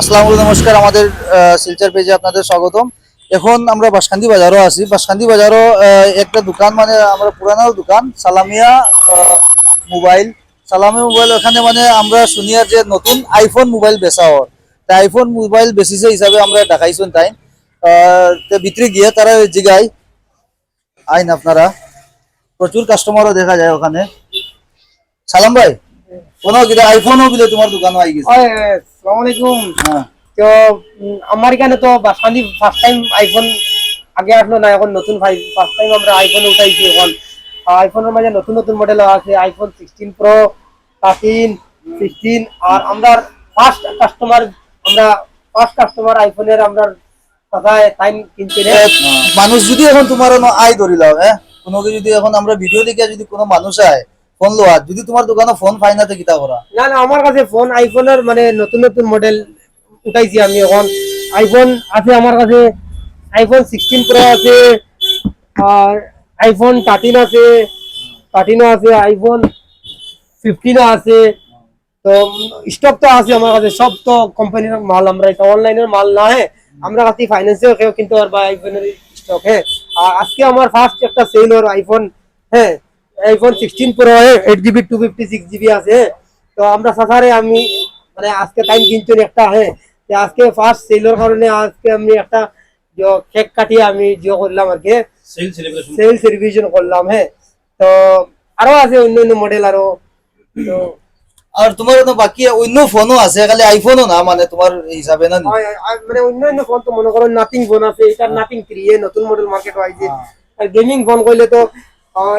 আসসালামু নমস্কার। আমাদের শিলচর পেজে আপনাদের স্বাগতম। এখন আমরা বাসকান্দি বাজারও আছি। বাসকান্দি বাজারও একটা দোকান মানে আমরা পুরানো দোকান, সালামিয়া মোবাইল। সালামিয়া মোবাইল ওখানে মানে আমরা শুনি আর যে নতুন আইফোন মোবাইল বেচা হর তা আইফোন মোবাইল বেচিছে হিসাবে আমরা দেখাইছেন তাই। তে ভিতরে গিয়ে তারা জিগাই আইন আপনারা। প্রচুর কাস্টমারও দেখা যায় ওখানে। সালাম ভাই। কোনো কিটা আইফোনও বিলে তোমার দোকানও আই গেছে। আসসালামু আলাইকুম। হ্যাঁ। তো আমার এখানে তো বাসকান্দি ফার্স্ট টাইম আইফোন আগে আসলো না এখন নতুন ফার্স্ট টাইম আমরা আইফোন উঠাইছি এখন। আইফোনের মাঝে নতুন নতুন মডেল আছে iPhone sixteen pro thirteen sixteen আর আমরা ফার্স্ট কাস্টমার আমরা ফার্স্ট কাস্টমার আইফোনের মানুষ যদি এখন তোমার আয় ধরিলাম হ্যাঁ? কোনো যদি এখন আমরা ভিডিও দেখে যদি কোনো মানুষ আয় ফোন লোয়া যদি তোমার দোকানে ফোন পাই না তো কিতা করা? না না, আমার কাছে ফোন আইফোনের মানে নতুন নতুন মডেল উঠাইছি আমি এখন। আইফোন আছে আমার কাছে আইফোন সিক্সটিন প্রো আছে, আর আইফোন থার্টিন আছে থার্টিনও আছে আইফোন ফিফটিনও আছে। তো স্টক তো আছে আমার কাছে, সব তো কোম্পানির মাল, আমরা এটা অনলাইনের মাল না হ্যাঁ? আমরা কাছে ফাইন্যান্সেও কেউ কিন্তু আর বা আইফোনের স্টক হ্যাঁ? আর আজকে আমার ফার্স্ট একটা সেল ওর আইফোন হ্যাঁ? IPhone sixteen pro eight GB two fifty six GB আছে। তো আমরা সাসারে আমি মানে আজকে টাইম কিনছেন একটা হ্যাঁ আজকে ফার্স্ট সেলের কারণে আজকে আমি একটা কেক কাটিয়ে আমি জিও করলাম আর কি। সেল সেলিব্রেশন সেল সেলিব্রেশন করলাম হ্যাঁ। তো আরও আছে অন্য অন্য মডেল আরও। তো আর তোমার তো বাকি অন্য ফোনও আছে খালি আইফোনও না মানে তোমার হিসাবে না? মানে অন্য অন্য ফোন তো মনে করো নাথিং ফোন আছে এটা নাথিং থ্রি নতুন মডেল মার্কেট হয়েছে। আর গেমিং ফোন করলে তো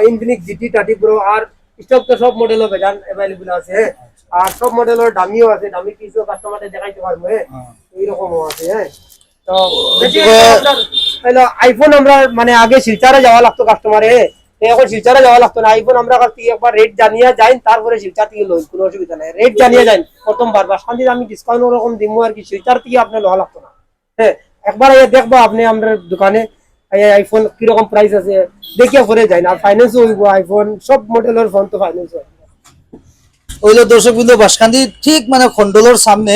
ইনফিনিক্স জিটি থার্টি প্রো আর স্টক তো সব মডেলও বেজান অ্যাভেলেবল আছে। হ্যাঁ। আর সব মডেলের দামিও আছে। দামি কিছু কাস্টমারদের দেখাইতে পারব হ্যাঁ। এইরকমও আছে হ্যাঁ। তো আইফোন আমরা মানে আগে শিলচারে যাওয়া লাগতো কাস্টমারে এখন শিলচারে যাওয়া লাগতো না। আইফোন আমরা একবার রেট জানিয়ে যাই তারপরে শিলচার থেকে লই। কোনো অসুবিধা নাই। রেট জানিয়ে যাই প্রথমবার। বা শান্তি আমি ডিসকাউন্ট ওরকম দিব আর কি। শিলচার থেকে আপনার লওয়া লাগতো না। হ্যাঁ। একবার দেখব আপনি আমাদের দোকানে। আইফোন কীরকম প্রাইস আছে? দেখিয়া পরে যাই না ফাইন্যান্স হইব আইফোন সব মডেলের ফোন তো ফাইন্যান্স হয়। ওইলো দর্শক বিন্দু বাসকান্দি ঠিক মানে খন্ডলোর সামনে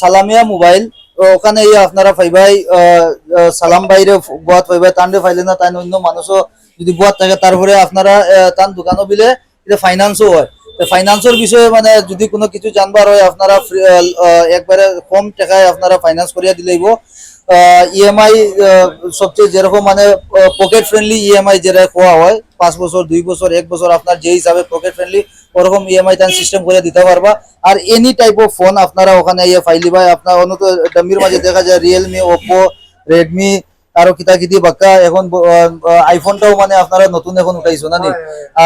সালামিয়া মোবাইল ওখানে এই আপনারা আহ, সালাম বাইরে বুয়াত পাইবাই তান্ডে ফাইলে না তাই অন্য মানুষও যদি বুয়াত থাকে তারপরে আপনারা তান দোকানও বিলে এটা ফাইন্যান্সও হয়। ফাইন্যান্সের বিষয়ে মানে যদি কোনো কিছু জানবার হয় আপনারা একবারে কম টাকায় আপনারা ফাইন্যান্স করিয়া দিলেইব ইএমআই সবচেয়ে যেরকম মানে পকেট ফ্রেন্ডলি ইএমআই যেটা কোয়া হয় পাঁচ বছর দুই বছর এক বছর আপনার যে হিসাবে পকেট ফ্রেন্ডলি ওরকম ইএমআই তান সিস্টেম করে দিতে পারবা। আর এনি টাইপ অফ ফোন আপনারা ওখানে ইয়ে ফাইলি ভাই আপনার অন্য ডাম্মির মাঝে দেখা যায় রিয়েলমি ওপো রেডমি আরও কিতা কিতি বাক্কা। এখন আইফোনটাও মানে আপনারা নতুন এখন উঠাইছো না নি?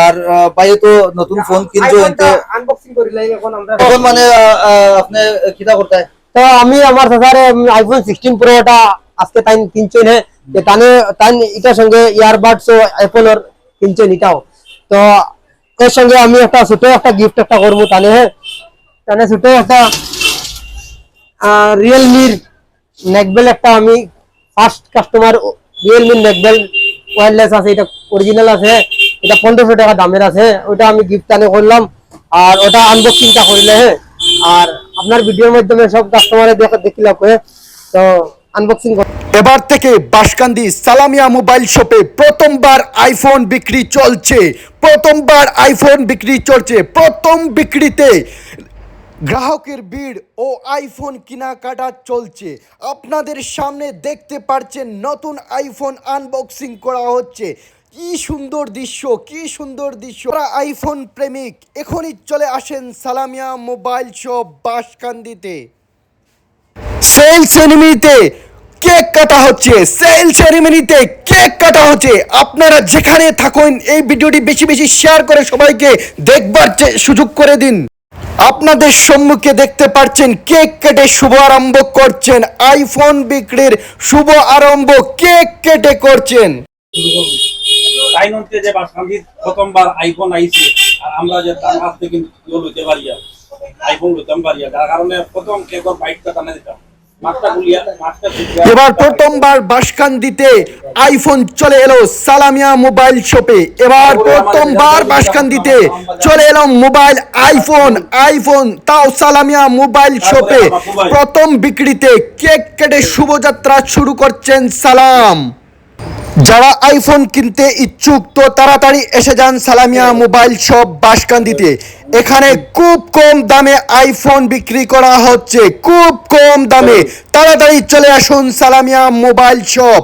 আর বাইরে তো নতুন ফোন কিনছো এখন মানে আপনি কিতা করতে তো আমি আমার সাথে আইফোন সিক্সটিন প্রোটা আজকে তাই কিনছেন হ্যাঁ যে তানে তাই এটার সঙ্গে ইয়ারবাডস ও অ্যাপলের কিনছেন এটাও তো এর সঙ্গে আমি একটা ছোট একটা গিফট একটা করব তানে হ্যাঁ তানে ছোট একটা রিয়েলমির নেকবেল একটা আমি ফার্স্ট কাস্টমার রিয়েলমির নেকবেল ওয়্যারলেস আছে এটা অরিজিনাল আছে হ্যাঁ। এটা পনেরোশো টাকা দামের আছে হ্যাঁ। ওটা আমি গিফট তানে করলাম আর ওটা আনবক্সিংটা করিলে হ্যাঁ আর আপনার ভিডিওর মাধ্যমে সব কাস্টমারে দেখে দেখিলাম তো আনবক্সিং এবার থেকে বাসকান্দি সালামিয়া মোবাইল শপে প্রথমবার আইফোন বিক্রি চলছে। প্রথমবার আইফোন বিক্রি চলছে। প্রথম বিক্রিতে গ্রাহকের ভিড় ও আইফোন কেনাকাটা চলছে। আপনাদের সামনে দেখতে পাচ্ছেন নতুন আইফোন আনবক্সিং করা হচ্ছে। কি সুন্দর দৃশ্য, কি সুন্দর দৃশ্য। আইফোন প্রেমিক, এখনই চলে আসেন সালামিয়া মোবাইল শপ বাসকান্দিতে। সেল সেরিমনিতে কেক কাটা হচ্ছে সেল সেরিমনিতে কেক কাটা হচ্ছে। আপনারা যেখানে থাকুন, এই ভিডিওটি বেশি বেশি শেয়ার করে সবাইকে দেখবার সুযোগ করে দিন। আপনাদের সম্মুখে দেখতে পাচ্ছেন কেক কেটে শুভ আরম্ভ করছেন আইফোন বিক্রির শুভ আরম্ভ কেক কেটে করছেন। তাই নতে যে বাসকান্দির প্রথমবার আইফোন আইছে আর আমরা যে তার কাছ থেকে লইতে পারি আইফোন লইতাম পারি যার কারণে প্রথম কেকর বাইকটা টানে দিতাম। মাছটা গুলিয়া মাছটা গুলিয়া এবার প্রথমবার বাসকান্দিতে আইফোন চলে এলো সালামিয়া মোবাইল শপে। এবার প্রথমবার বাসকান্দিতে চলে এলো মোবাইল আইফোন আইফোন তাও সালামিয়া মোবাইল শপে। প্রথম বিক্রিতে কেক কেটে শুভযাত্রা শুরু করছেন সালাম। যারা আইফোন কিনতে ইচ্ছুক, তো তাড়াতাড়ি এসে যান সালামিয়া মোবাইল শপ বাসকান্দিতে। এখানে খুব কম দামে আইফোন বিক্রি করা হচ্ছে। খুব কম দামে। তাড়াতাড়ি চলে আসুন সালামিয়া মোবাইল শপ।